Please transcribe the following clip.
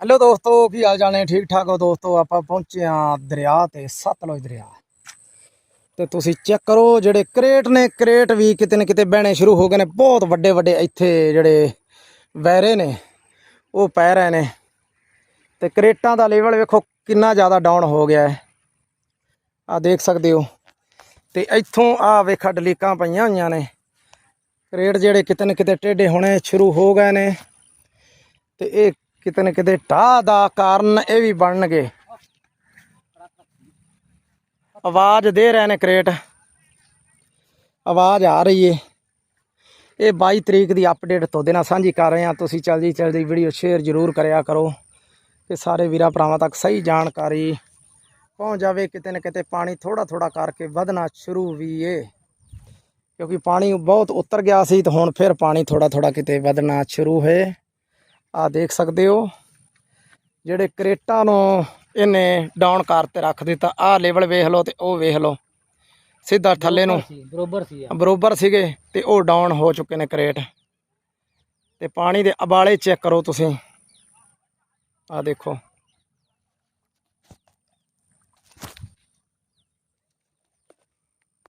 Hello ਦੋਸਤੋ, ਕੀ ਹਾਲ ਚਾਲ ਨੇ? ਠੀਕ ਠਾਕ ਹੋ ਦੋਸਤੋ? ਆਪਾਂ ਪਹੁੰਚੇ ਆ ਦਰਿਆ ਤੇ ਸਤਲੁਜ ਦਰਿਆ। ਤੇ ਤੁਸੀਂ ਚੈੱਕ ਕਰੋ, ਜਿਹੜੇ ਕ੍ਰੇਟ ਨੇ, ਕ੍ਰੇਟ ਵੀ ਕਿਤੇ ਨਾ ਕਿਤੇ ਬਹਿਣੇ ਸ਼ੁਰੂ ਹੋ ਗਏ ਨੇ। ਬਹੁਤ ਵੱਡੇ ਵੱਡੇ ਇੱਥੇ ਜਿਹੜੇ ਵੈਰੇ ਨੇ, ਉਹ ਪੈ ਰਹੇ ਨੇ। ਤੇ ਕ੍ਰੇਟਾਂ ਦਾ ਲੈਵਲ ਵੇਖੋ ਕਿੰਨਾ ਜ਼ਿਆਦਾ ਡਾਊਨ ਹੋ ਗਿਆ ਹੈ। ਆ ਦੇਖ ਸਕਦੇ ਹੋ। ਤੇ ਇੱਥੋਂ ਆ ਵੇਖਾ ਡਲੀਕਾਂ ਪਈਆਂ ਹੋਈਆਂ ਨੇ। ਕ੍ਰੇਟ ਜਿਹੜੇ ਕਿਤੇ ਨਾ ਕਿਤੇ ਟੇਢੇ ਹੋਣੇ ਸ਼ੁਰੂ ਹੋ ਗਏ ਨੇ। ਤੇ ਇਹ ਕਿਤੇ ਨਾ ਕਿਤੇ ਟਾਹ ਦਾ ਕਾਰਨ ਇਹ ਵੀ ਬਣਨਗੇ। ਆਵਾਜ਼ ਦੇ ਰਹੇ ਨੇ ਕ੍ਰੇਟ। ਆਵਾਜ਼ ਆ ਰਹੀ ਏ। ਇਹ 22 ਤਰੀਕ ਦੀ ਅਪਡੇਟ ਤੁਹਾਡੇ ਨਾਲ ਸਾਂਝੀ ਕਰ ਰਹੇ ਹਾਂ। ਤੁਸੀਂ ਜਲਦੀ ਜਲਦੀ ਵੀਡੀਓ ਸ਼ੇਅਰ ਜ਼ਰੂਰ ਕਰਿਆ ਕਰੋ ਕਿ ਸਾਰੇ ਵੀਰਾਂ ਭਰਾਵਾਂ ਤੱਕ ਸਹੀ ਜਾਣਕਾਰੀ ਪਹੁੰਚ ਜਾਵੇ। ਕਿਤੇ ਨਾ ਕਿਤੇ ਪਾਣੀ ਥੋੜਾ ਥੋੜਾ ਕਰਕੇ ਵਧਣਾ ਸ਼ੁਰੂ ਵੀ ਏ। ਕਿਉਂਕਿ ਪਾਣੀ ਬਹੁਤ ਉਤਰ ਗਿਆ ਸੀ ਤੇ ਹੁਣ ਫਿਰ ਪਾਣੀ ਥੋੜਾ ਥੋੜਾ ਕਿਤੇ ਵਧਣਾ ਸ਼ੁਰੂ ਹੋਏ। ਆ ਦੇਖ ਸਕਦੇ ਹੋ। ਜਿਹੜੇ ਕਰੇਟਾਂ ਨੂੰ ਇਹਨੇ ਡਾਊਨ ਕਰ ਤੇ ਰੱਖ ਦਿੱਤਾ। ਆਹ ਲੈਵਲ ਵੇਖ ਲਓ ਤੇ ਉਹ ਵੇਖ ਲਓ। ਸਿੱਧਾ ਥੱਲੇ ਨੂੰ। ਬਰੋਬਰ ਸੀ ਬਰੋਬਰ ਸੀਗੇ ਤੇ ਉਹ ਡਾਊਨ ਹੋ ਚੁੱਕੇ ਨੇ ਕਰੇਟ। ਤੇ ਪਾਣੀ ਦੇ ਉਬਾਲੇ ਚੈੱਕ ਕਰੋ ਤੁਸੀਂ। ਆ ਦੇਖੋ।